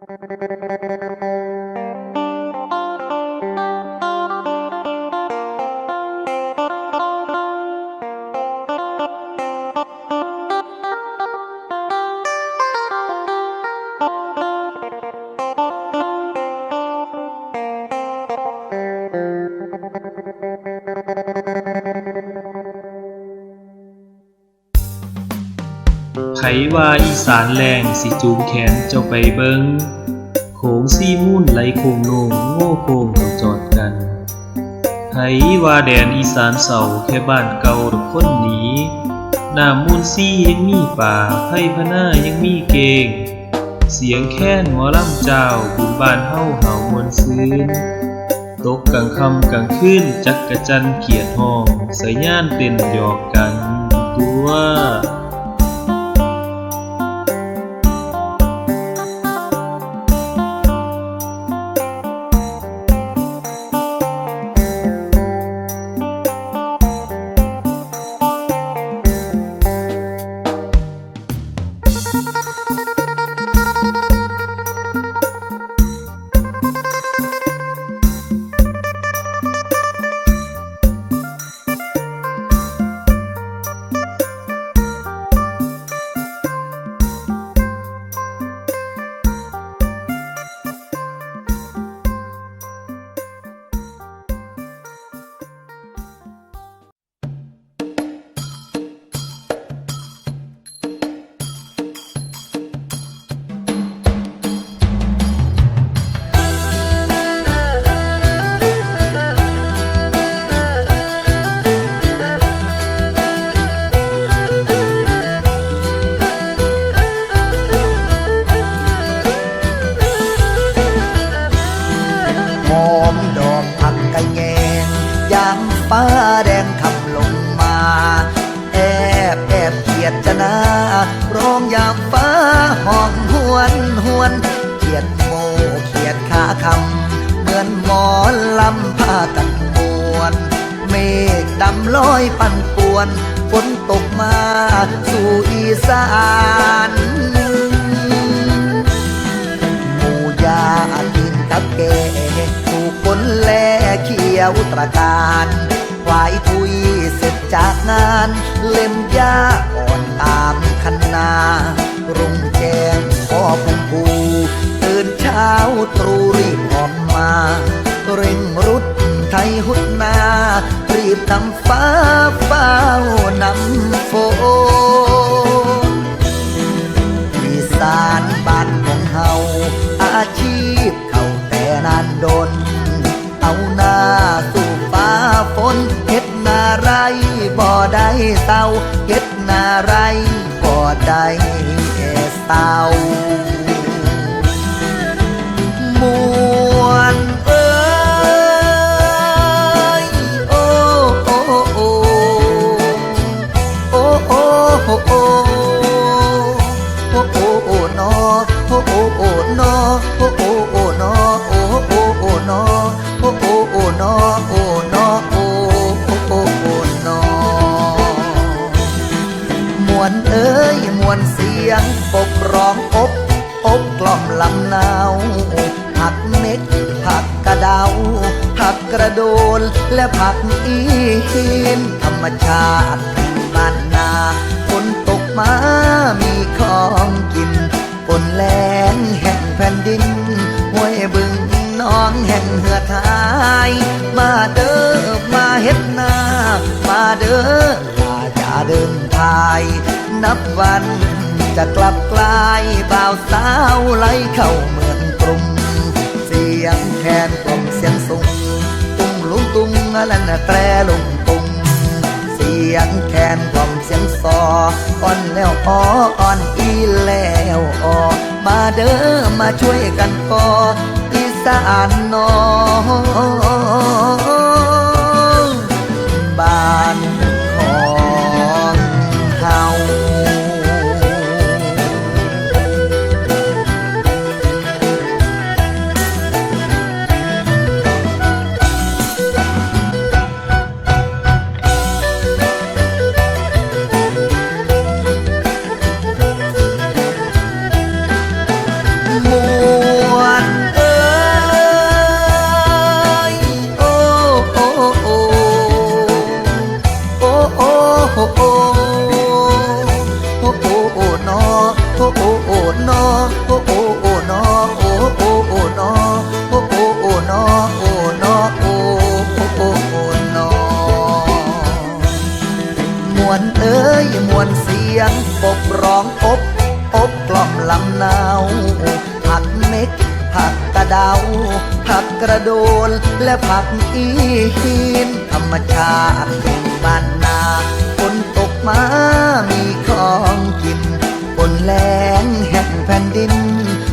Thank you. ไผว่าอีสานแรงสิจูงแขนเจ้าไปเบิงโขงซี่มุ่นไหลโคงโนงโง่โคงเขาจอดกันไผว่าแดนอีสานเศร้าแค่บ้านเก่าดอคนหนีหน้ำมูลซี่ยังมีป่าไผ่พน้ายังมีเกง เสียงแค้นหมอลำเจ้าบุญบานเฮาเห่ามวนซื้นตกกลางค่ำกลางคืนจักกะจันเขียดห้องสายย่านเต้นหยอกกัน ฟ้าแดงขับลงมา แอบแอบเขียดจะนาร้องยามฟ้าห้องหวนหวนเขียดโมเขียดขาคำเหมือนหมอนลำผ้ากันมวน เมฆดำลอยปั่นป่วนฝนตกมาสู่อีสานหมู่ยาดินกับแกถูกฝนแลเขียวตระการ ควายทุยเสร็จจากงาน เล่มยาอ่อนตามคันนารุ่งแจงพ่อพุงปูตื่นเช้าตรู่รีบออกมา เร่งรุดไทยหุดนา รีบนำฟ้าเฝ้านำฝนอีสานบ้านของเฮาอาชีพเขาแต่นานดน เศร้าเฮ็ดนาไรก็ได้เศร้า ปกร้องอบอบกล่อมลำนาวผักเม็ดผักกระเดา ผักกระโดนและผักอีหินธรรมชาติบ้านนาฝนตกมามีของกินฝนแรงแห่งแผ่นดินห้วยบึงน้องแห่งเหือดหาย มาเด้อมาเฮ็ดนา มาเด้อลาจะเดินทาย นับวัน จะกลับกลายบ่าวสาวไหลเข้าเมืองกรุงเสียงแคนกล่อมเสียงสูงตุ้งลุงตุ้งและนะแตรลุงตุ้งเสียงแคนกล่อมเสียงซออ่อนแล้วอ้ออ่อนอีแล้วออมาเด้อมาช่วยกันกออีสานนอง วนเสียงปบร้องอบอบกล่อมลำนาวผักเม็กผักกระเดา ผักกระโดน และผักอีหินธรรมชาติแห่งบ้านนาฝนตกมามีของกินฝนแรงแห่งแผ่นดิน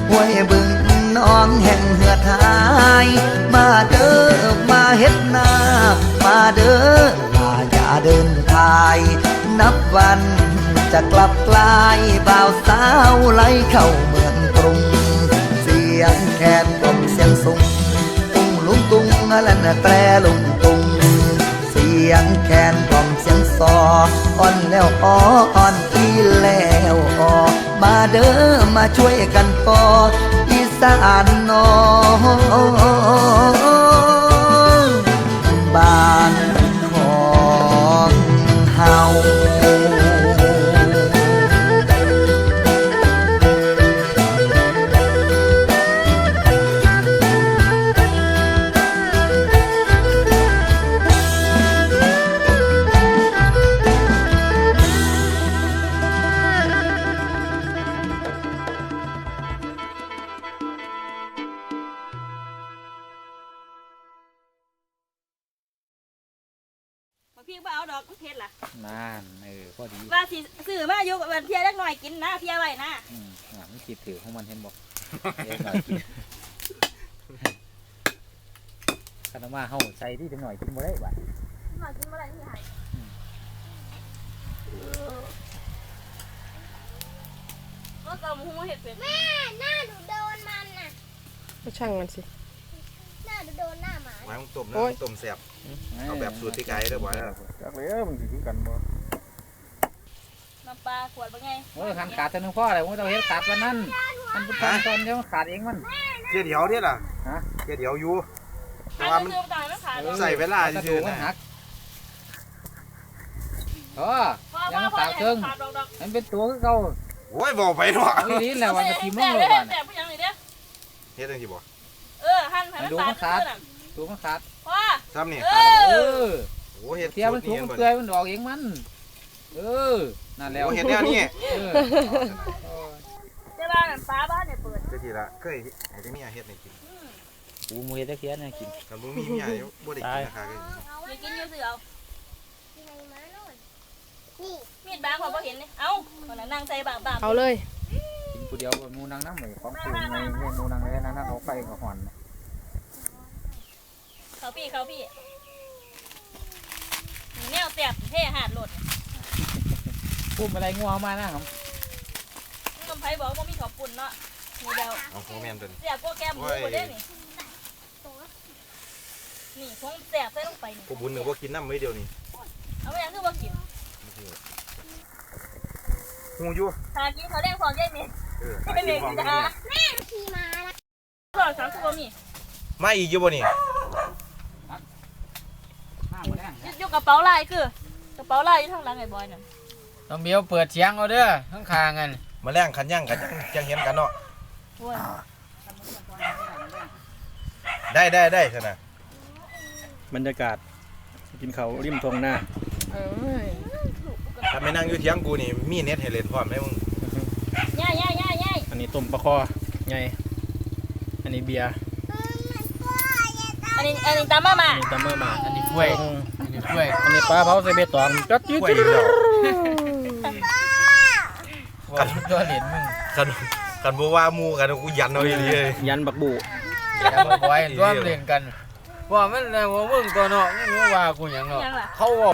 ห้วยบึงน้องแห่งเหือดหาย มาเด้อมาเฮ็ดนา มาเด้อ วัน จะกลับกลายบ่าวสาวไหลเข้าเมืองกรุง เสียงแคนกลมเสียงสูงตุ้งลุงตุ้งและนะแตรลุงตุง เสียงแคนกลมเสียงซออ่อนแล้วอ้ออ่อนอีแล้วออมาเด้อมาช่วยกันปออีสานนอง นเผ็ดล่ะนั่นเออพอดีว่าสิซื้อมาอยู่วันเพียเล็กหน่อยกินนะเพียไว้นะอืมอะมันคิดถือของมันเห็นบอกเดี๋ยวหน่อยกินคันเอามาเฮาใส่ที่จังหน่อยกินบ่ได้บ่ะหน่อยกินเมื่อไหร่ที่หายแล้วก็มูเห็ดเป็ดแม่หน้าหนูโดนมันน่ะก็ช่างมันสิ หน้าหนูโดนหน้า หมาไม้มึงต้มนะโอ้ยมึงต้มแซ่บ เอาแบบสูตรที่ไกลเด้อบ่อยนะจักเลยมันสิคือกันบ่น้ำปลาขวดเป็นไงโอ้ยคันขาดแต่นึงพ่ออะไรผมต้องเฮ็ดขาดวันนั้นมันเป็นตอนตอนเดียวมันขาดเองมัน เจี๊ยเดียวเนี่ยล่ะฮะ เจี๊ยเดียวอยู่แต่ทานว่าก็มัน ซื้อมาตายไม่ขาดหรอกใส่เวลากระซื่ดูอกๆมันนะหักเออพ่อยังว่ามันพ่อตากจะเครื่องขาดดอกดอกมันเป็นตัวคือเก่าโอ้ยบอกไปเนาะเอาอีหลีแล้ววันจะทิ่มลงเลเลยยบ้าน แต่ผู้ยังนี่เด้อเฮ็ดจังซี่บ่เออหั่นให้มันขาด ตัวมันขาดพ่อซ้ำนี่เอเอออโอ้เฮ็ดเทียมมันสูสูตงรมันบ่เปื่อยมันออกเองมัน เออนั่นแล้วโอ้เฮ็ดแนวนี้เออเจ้าบ้านนั่นฟ้าบ้านเนี่ยเปิดจังซี่ละเคยให้แต่เมียเฮ็ดให้กินปูมือตะเคียนเนี่ยกินคันบ่มีเมียอยู่บ่ได้กินนะคะก็อย่ากินอยู่สิเอายังไงมาโน่นนี่มีดบางพอบ่เห็นนี่เอ้าคนนั้นนั่งใส่บางบางเอาเลย กินผู้เดียวมูนังน้ำเลยของปูไงเล่นมูนังเลยนั่นนั่นเอาไฟกับหอน เขาพี่เขาพี่แนวเสียบเท่หาดโหลดปูอะไรงัวมานะครับน้ำไผ่บอกว่ามีขอบปุ่นเนาะมีเดียวเอาโมแม่นตัวนี้เสียบพวกแก้มหมูหมดเลยนี่นี่คงเสียบใส่ลงไปนี่กูบุญนึกว่ากินน้ำไว้เดียวนี้เอาไปยังคือว่ากินฮู้อยู่ทากินเขาแดงฟองยัยเมฆเออไม่เมฆของจ้านี่ขี่ม้านะสองสามสิบกว่ามีมาอีกอยู่บ่นี่ ห้าหมดแล้ว อยู่ กระเป๋าลายคือกระเป๋าลายอยู่ทางหลังไอ้บอยน่ะต้องเบี้ยวเปิดเสียงเอาเด้อข้างคางกันมาแรงคันย่างกันจังเห็นกันเนาะโอ้ยได้ได้ได้ซั่นน่ะบรรยากาศกินเขาวริมทงหน้าเอ้ยถ้าไม่นั่งอยู่เถียงกูนี่มีเน็ตให้เล่นพร้อมได้มึงย่ายย่ายย่ายย่ายอันนี้ต้มปลาคอไงอันนี้เบียร์อันนี้อันนี้ตามมามาอันนี้ตัมเมอร์มาอันนี้กล้วยอันนี้ กล้วยอันนี้ปลาเผาใส่เบตองจัดจี๊ดกล้วยอีกแล้วว่าตัวเหรียญมึงคันคันบ่ว่าหมู่กันกูยันเอาอีหลีเลยยันบักบูอย่ามาไว้ร่วมเล่นกันว่ามันนะว่ามึงตัวเนาะมึงว่ากูหยังเนาะยังล่ะเขาว่า